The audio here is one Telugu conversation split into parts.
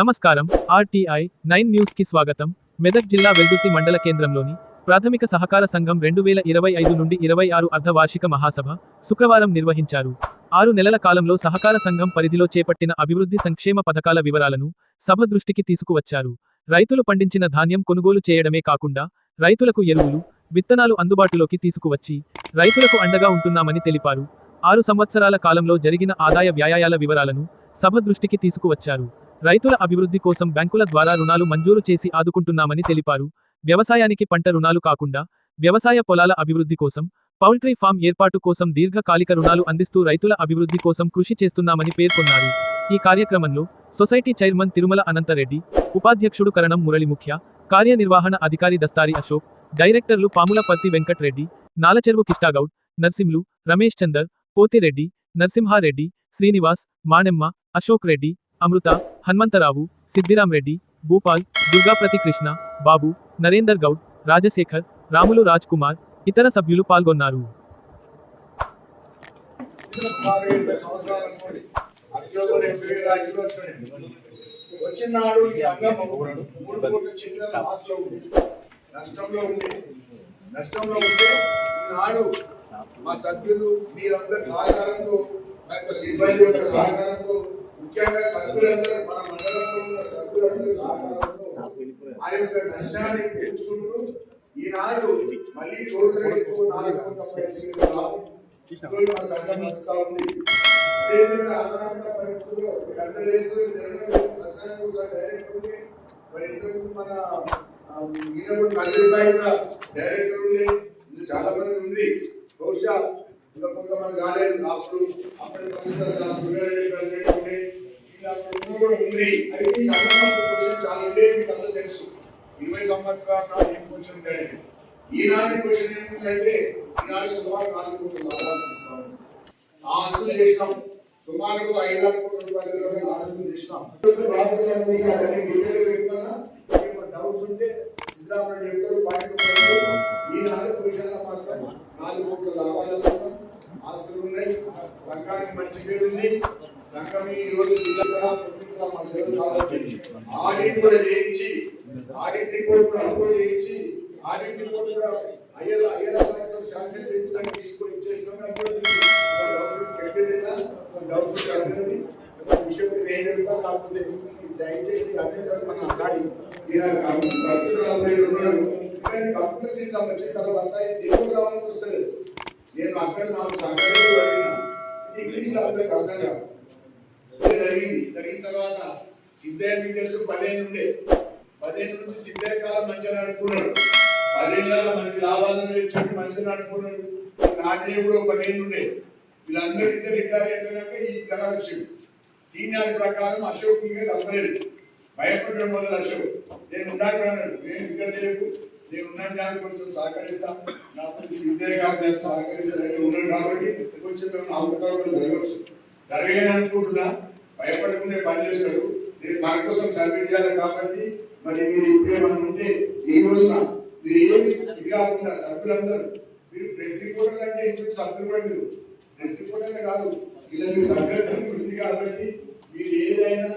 నమస్కారం. ఆర్టీఐ నైన్ న్యూస్కి స్వాగతం. మెదక్ జిల్లా వెల్దుర్తి మండల కేంద్రంలోని ప్రాథమిక సహకార సంఘం రెండు వేల ఇరవై ఐదు నుండి ఇరవై ఆరు అర్ధవార్షిక మహాసభ శుక్రవారం నిర్వహించారు. ఆరు నెలల కాలంలో సహకార సంఘం పరిధిలో చేపట్టిన అభివృద్ధి సంక్షేమ పథకాల వివరాలను సభ దృష్టికి తీసుకువచ్చారు. రైతులు పండించిన ధాన్యం కొనుగోలు చేయడమే కాకుండా రైతులకు ఎరువులు విత్తనాలు అందుబాటులోకి తీసుకువచ్చి రైతులకు అండగా ఉంటున్నామని తెలిపారు. ఆరు సంవత్సరాల కాలంలో జరిగిన ఆదాయ వ్యాయాల వివరాలను సభ దృష్టికి తీసుకువచ్చారు. రైతుల అభివృద్ధి కోసం బ్యాంకుల ద్వారా రుణాలు మంజూరు చేసి ఆదుకుంటున్నామని తెలిపారు. వ్యవసాయానికి పంట రుణాలు కాకుండా వ్యవసాయ పొలాల అభివృద్ధి కోసం పౌల్ట్రీ ఫామ్ ఏర్పాటు కోసం దీర్ఘకాలిక రుణాలు అందిస్తూ రైతుల అభివృద్ధి కోసం కృషి చేస్తున్నామని పేర్కొన్నారు. ఈ కార్యక్రమంలో సొసైటీ చైర్మన్ తిరుమల అనంతరెడ్డి ఉపాధ్యక్షుడు కరణం మురళి ముఖ్య కార్యనిర్వహణ అధికారి దస్తారి అశోక్ డైరెక్టర్లు పాములపర్తి వెంకట్రెడ్డి నాలచెరువు కిష్టాగౌడ్ నర్సింలు రమేష్ చందర్ పోతిరెడ్డి నరసింహారెడ్డి శ్రీనివాస్ మానెమ్మ అశోక్ రెడ్డి అమృత హనుమంతరావు సిద్ధిరామరెడ్డి భూపాల్ దుర్గాప్రతి కృష్ణ బాబు నరేందర్ గౌడ్ రాజశేఖర్ రాములు రాజ్ కుమార్ ఇతర సభ్యులు పాల్గొన్నారు. వచ్చినాడు ఈ మూడు కోట్ల లాస్లో ఉంది నష్టంలో ఉంది నష్టంలో ఉంటే ఈనాడు మా సభ్యులు మీరందరి సహకారంతో సిబ్బంది యొక్క సహకారం ముఖ్యంగా సభ్యులందరూ మన మండలంలో ఉన్న సభ్యులందరి సహకారంతో ఆ యొక్క నష్టాన్ని పెంచుకుంటూ ఈనాడు మళ్ళీ రోడ్డు రేపు నాలుగు రావు. మన సంఘం నడుస్తా ఉంది. అదేవిధంగా అనారోగ్య పరిస్థితుల్లో తెలుసు మరి ఇంతకుముందు మన ఆ, ఈయన కూడా చాలా మంది ఉంది. బహుశా ఇంకా కొంతమంది రాలేదు అప్పుడు అప్పటి పుల్లారెడ్డి ప్రెసిడెంట్ ఉండే ఇలా ఉన్న కూడా ఉంది అయితే ఈ సంఘం చాలా ఉండే మీకు అందరూ తెలుసు. ఇరవై సంవత్సరాల నాడు కొంచెం ఉండేది ఈనాటి క్వశ్చన్ ఏముందంటే ఈనాడు సుమారు నాలుగు కోట్ల లాభాలు ఆ ఆస్తులు చేసినాం. సుమారు ఐదు ఆరు కోట్ల రూపాయల ఆస్తులు చేసినాం. బాధ్యతలు తీసి అవన్నీ డీటెయిల్ పెట్టుకున్నా. ఏమైనా డౌట్స్ ఉంటే సిద్ధరామరెడ్డి చెప్తారు పాయింట్ ఈనాడు క్వశ్చన్ మాత్రం నాలుగు కోట్ల లాభాలు ఆస్తులు ఉన్నాయి. సంఘానికి మంచి పేరు ఉంది. సంఘం ఈ రోజు జిల్లా ఆడిట్ కూడా చేయించి ఆడిట్ రిపోర్ట్ కూడా అప్లోడ్ చేయించి ఆడిట్ రిపోర్ట్ కూడా అయ్యల అయ్యల లక్షలు శాంక్షన్ చేయించడానికి తీసుకొని ఇచ్చేసినాం విషయం నేను కాకపోతే దయచేసి అభ్యర్థులు మన కంప్యూటర్ ఆపరేటర్ ఉన్నాడు కానీ కంప్యూటర్ సిస్టమ్ వచ్చిన తర్వాత తెలుగు వస్తుంది నేను అక్కడ నాకు సంఘటన ఇది ఇంగ్లీష్లో అందరికి అర్థం కాదు. జరిగింది. జరిగిన తర్వాత సిద్ధయ్య మీకు తెలుసు పదిహేను ఉండే పదిహేను నుంచి సిద్ధయ్య కాలం మంచిగా నడుపుకున్నాడు. పదిహేనులలో మంచి లాభాలను తెచ్చుకుని మంచిగా నడుపుకున్నాడు. రాజయ్య కూడా పదిహేను ఉండే వీళ్ళందరికీ రిటైర్ అయిపోయినాక ఈ పిల్లగా వచ్చింది. సీనియర్ ప్రకారం అశోక్ ఇంకా తప్పలేదు. భయపడడం మొదలు అశోక్. నేను ఉండాలి అన్నాడు. నేను ఇక్కడ లేకు. నేను ఉన్నాను దానికి కొంచెం సహకరిస్తాను నాకు సిద్ధయ్య గారు నేను సహకరిస్తాను ఉన్నాను కాబట్టి కొంచెం మేము అవకాశం జరగవచ్చు. జరగని అనుకుంటున్నా వరకు పని పనిచేస్తాడు నేను మన కోసం సర్వీస్ చేయాలి కాబట్టి మరి మీరు ఇప్పుడే మనం ఉంటే ఈ రోజున మీరు ఏమి ఇది కాకుండా సభ్యులందరూ మీరు ప్రెస్ రిపోర్టర్ అంటే ఇప్పుడు సభ్యులు కూడా మీరు ప్రెస్ రిపోర్టర్ కాదు ఇలా మీరు సభ్యత్వం ఉంది కాబట్టి మీరు ఏదైనా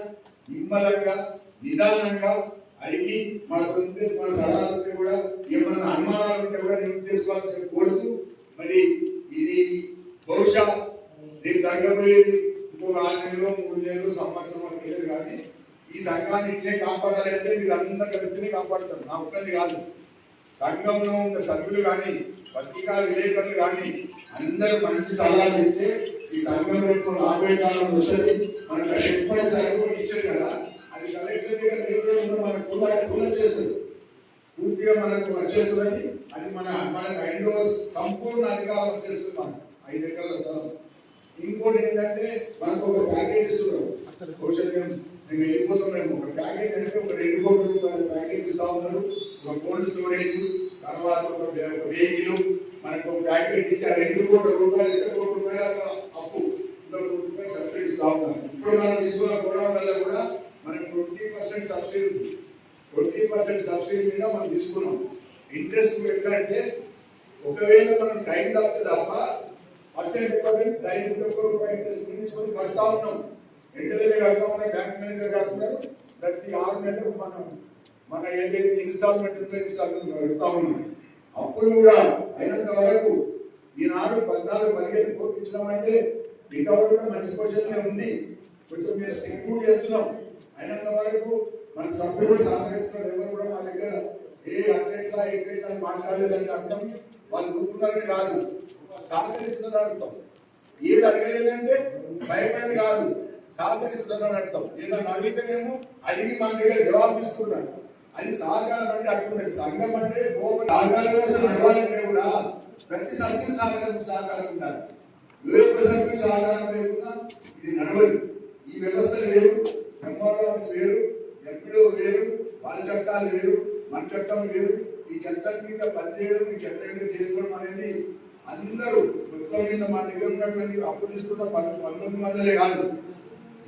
నిమ్మలంగా నిదానంగా అడిగి మనకు మన సలహాలు ఉంటే కూడా ఏమన్నా అనుమానాలు ఉంటే కూడా నేను చేసుకోవాలని కోరుతూ మరి ఇది బహుశా రేపు తగ్గబోయేది ఇంకో నెలలు మూడు నెలలు సంవత్సరం అని తెలియదు కానీ ఈ సంఘాన్ని ఇట్లే కాపాడాలంటే మీరు అందరూ కలిస్తేనే కాపాడతాం. నా ఒక్కటి కాదు. సంఘంలో ఉన్న సభ్యులు కానీ పత్రికా విలేకరులు కానీ అందరూ మంచి సలహాలు ఇస్తే ఈ సంఘంలో ఇప్పుడు రాబోయే కాలం వస్తుంది మనకు చెప్పని సర్టిఫికేట్ ఇచ్చారు కదా. అది కలెక్టర్ దగ్గర రేపు మన కుల కుల చేస్తుంది పూర్తిగా మనకు వచ్చేస్తుందని అది మన మనకు ఐదో సంపూర్ణ అధికారం వచ్చేస్తుంది ఐదు ఎకరాల స్థలం. ఇంకోటి ఏంటంటే మనకు ఒక ప్యాకేజ్ ఇస్తున్నాం ఔషధం మేము వెళ్ళిపోతున్నాము ఒక ప్యాకేజ్ అంటే ఒక రెండు కోట్ల రూపాయల ప్యాకేజ్ ఇస్తా ఉన్నారు ఒక కోల్డ్ స్టోరేజ్ తర్వాత ఒక వెహికల్ మనకు ఒక ప్యాకేజ్ ఇచ్చి ఆ రెండు కోట్ల రూపాయలు ఇస్తే కోటి రూపాయల అప్పు. ఇంకొక కోటి రూపాయలు సబ్సిడీ ఇస్తా ఉన్నారు. ఇప్పుడు మనం తీసుకున్న గొడవ వల్ల కూడా మనకు ట్వంటీ పర్సెంట్ సబ్సిడీ ఉంది. ట్వంటీ పర్సెంట్ సబ్సిడీ మీద మనం తీసుకున్నాం. ఇంట్రెస్ట్ పెట్టాలంటే ఒకవేళ మనం టైం తప్పితే తప్ప పర్సెంట్ పర్సెంట్ టైం ఒక్క రూపాయి ఇంట్రెస్ట్ తీసుకొని కడతా ఉన్నాం. ఎంత దగ్గర కడతా ఉన్నాయి బ్యాంక్ మేనేజర్ కడుతున్నారు. ప్రతి ఆరు నెలలకు మనం మన ఏదైతే ఇన్స్టాల్మెంట్ ఉందో ఇన్స్టాల్మెంట్ వెళ్తా ఉన్నాం. అప్పుడు కూడా అయినంత వరకు ఈనాడు పద్నాలుగు పదిహేను కోట్లు ఇచ్చినామంటే రికవరీ కూడా మంచి పొజిషన్లో ఉంది. కొంచెం మేము ఇంప్రూవ్ చేస్తున్నాం. అయినంత వరకు మన సభ్యులు కూడా సహకరిస్తున్నారు. ఎవరు కూడా మా దగ్గర ఏ అట్లెట్లా ఎట్లెట్లా అని మాట్లాడలేదంటే అర్థం. వాళ్ళు ఊరుకున్నారని కాదు. సహకరిస్తుందని అర్థం. ఏది అడగలేదంటే భయపడేది కాదు. సహకరిస్తున్నారని అర్థం. ఏదన్నా అడిగితేనేమో అడిగి మన దగ్గర జవాబు ఇస్తున్నాను అది సహకారం అంటే అట్లుండదు సంఘం అంటే సహకారం సహకార నడవాలంటే కూడా ప్రతి సభ్యులు సహకారం సహకారం ఉండాలి. ఏ ఒక్క సభ్యులు సహకారం లేకుండా ఇది నడవదు. ఈ వ్యవస్థలు లేవు ఎంఆర్ఓ వేరు ఎంపీడో వేరు వాళ్ళ చట్టాలు వేరు మన చట్టం వేరు ఈ చట్టం కింద పనిచేయడం ఈ చట్టం కింద చేసుకోవడం అనేది అందరూ మొత్తం మీద మా దగ్గర ఉన్నటువంటి అప్పు తీసుకున్న పంతొమ్మిది మందిలే కాదు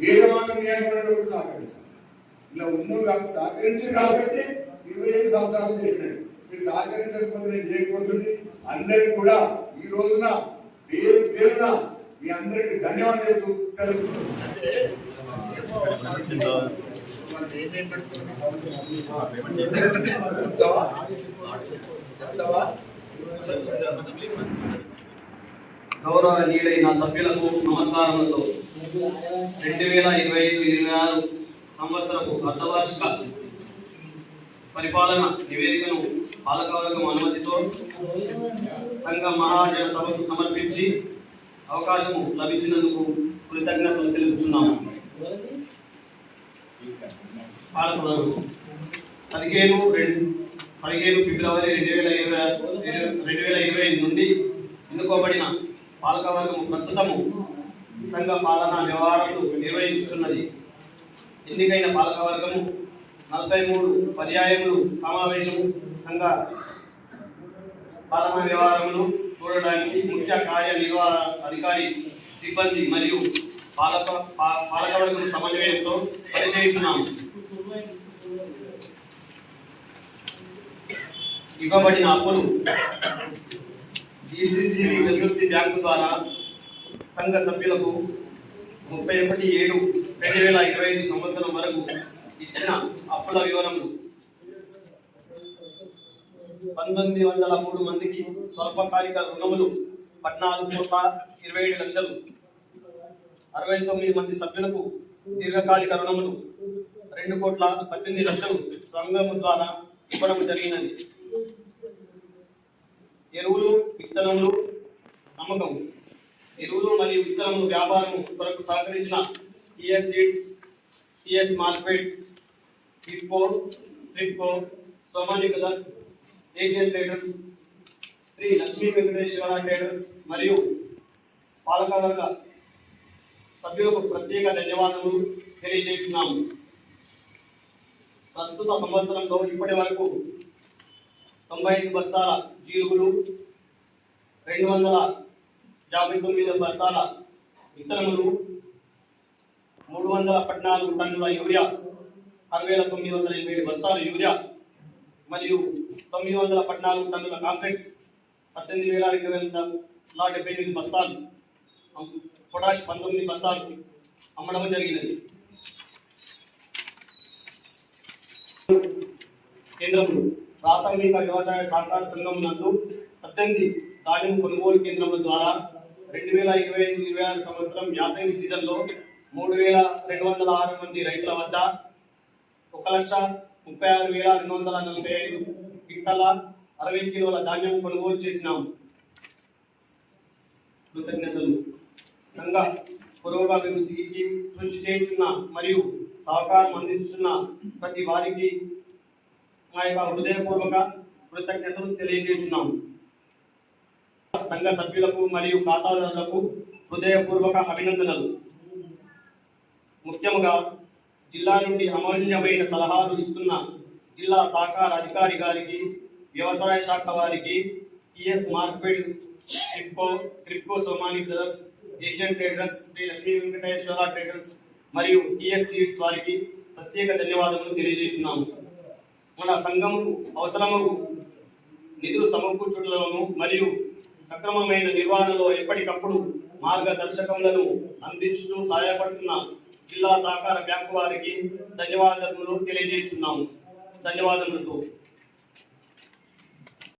వేదమానం నియామకులను కూడా సహకరించాలి ఇలా ఉన్నోళ్ళు సహకరించి కాబట్టి ఇరవై ఐదు సంవత్సరాలు చేసినాడు మీరు సహకరించకపోతే నేను చేయకపోతుంది అందరికి కూడా ఈ రోజున పేరు పేరున మీ అందరికి ధన్యవాదాలు చెబుతూ సెలవు గౌరవనీయులైన సభ్యులకు నమస్కారములతో రెండు వేల ఇరవై ఐదు ఇరవై ఆరు సంవత్సరపు అర్ధవార్షిక పరిపాలన నివేదికను పాలకవర్గం అనుమతితో సంఘ మహాజన సభకు సమర్పించి అవకాశం లభించినందుకు కృతజ్ఞతలు తెలుపుతున్నాము. పాలకవర్గం పదిహేను రెండు పదిహేను ఫిబ్రవరి రెండు వేల ఇరవై రెండు వేల ఇరవై ఐదు నుండి ఎన్నుకోబడిన పాలకవర్గం ప్రస్తుతము సంఘ పాలనా వ్యవహారాలు నిర్వహిస్తున్నది. ఎన్నికైన పాలకవర్గము నలభై మూడు పర్యాయములు సమావేశము సంఘ పాలనా వ్యవహారములు చూడడానికి ముఖ్య కార్యనిర్వాహ అధికారి సిబ్బంది మరియు పాలక పా- పాలకవర్గం సమన్వయంతో పనిచేస్తున్నాము ఇవ్వబడిన అప్పులు డిసిసిబి నివృత్తి బ్యాంకు ద్వారా సంఘ సభ్యులకు ముప్పై ఒకటి ఏడు రెండు వేల ఇరవై ఐదు సంవత్సరం వరకు ఇచ్చిన అప్పుల వివరములు. పంతొమ్మిది వందల మూడు మందికి స్వల్పకాలిక రుణములు పద్నాలుగు కోట్ల ఇరవై ఏడు లక్షలు. అరవై తొమ్మిది మంది సభ్యులకు దీర్ఘకాలిక రుణములు రెండు కోట్ల పద్దెనిమిది లక్షలు సంఘము ద్వారా ఇవ్వడం జరిగినది. ఎరువులు విత్తనములు అమ్మకం ఎరువులు మరియు విత్తనములు వ్యాపారం కొరకు సహకరించిన TS seeds TS market IFFCO Tripco Somani brothers Asian traders Shri Lakshmi Venkateswara traders మరియు పాలకవర్గ సభ్యులకు ప్రత్యేక ధన్యవాదాలు తెలియజేస్తున్నాము. ప్రస్తుత సంవత్సరంలో ఇప్పటి వరకు తొంభై ఐదు బస్తాల జీలుగులు రెండు వందల యాభై తొమ్మిది బస్తాల విత్తనములు మూడు వందల పద్నాలుగు టన్నుల యూరియా ఆరు వేల తొమ్మిది వందల ఎనభై ఏడు బస్తాల యూరియా మరియు తొమ్మిది వందల పద్నాలుగు టన్నుల కాంప్లెక్స్ పద్దెనిమిది వేల రెండు వందల డెబ్బై ఎనిమిది బస్తాలు అమ్- పొటాష్ పంతొమ్మిది బస్తాలు అమ్మడం జరిగినది కేంద్రములు ప్రాథమిక వ్యవసాయ సహకార సంఘం నందు పద్దెనిమిది ధాన్యం కొనుగోలు కేంద్రముల ద్వారా రెండు వేల ఇరవై ఐదు ఇరవై ఆరు సంవత్సరం యాసంగి సీజన్లో మూడు వేల రెండు వందల ఆరు మంది రైతుల వద్ద ఒక లక్ష ముప్పై ఆరు వేల రెండు వందల నలభై ఐదు క్వింటాల అరవై కిలోల ధాన్యం కొనుగోలు చేసినాం. కృతజ్ఞతలు. సంఘ పురోగతికి కృషి చేస్తున్న మరియు సహకారం అందిస్తున్న ప్రతి వారికి మా యొక్క హృదయపూర్వక కృతజ్ఞతలు తెలియజేస్తున్నాం సంఘ సభ్యులకు మరియు ఖాతాదారులకు హృదయపూర్వక అభినందనలు. ముఖ్యంగా జిల్లా నుండి అమూల్యమైన సలహాలు ఇస్తున్న జిల్లా సహకార అధికారి గారికి వ్యవసాయ శాఖ వారికి TS market Kripco Kripco Somani brothers Asian traders Shri Lakshmi Venkateswara traders మరియు టిఎస్ సీడ్స్ వారికి ప్రత్యేక ధన్యవాదములు తెలియజేస్తున్నాము. మన సంఘము అవసరము నిధులు సమకూర్చుటలోను మరియు సక్రమమైన నిర్వహణలో ఎప్పటికప్పుడు మార్గదర్శకములను అందించుతూ సహాయపడుతున్న జిల్లా సహకార బ్యాంకు వారికి ధన్యవాదములు తెలియజేస్తున్నాము. ధన్యవాదములతో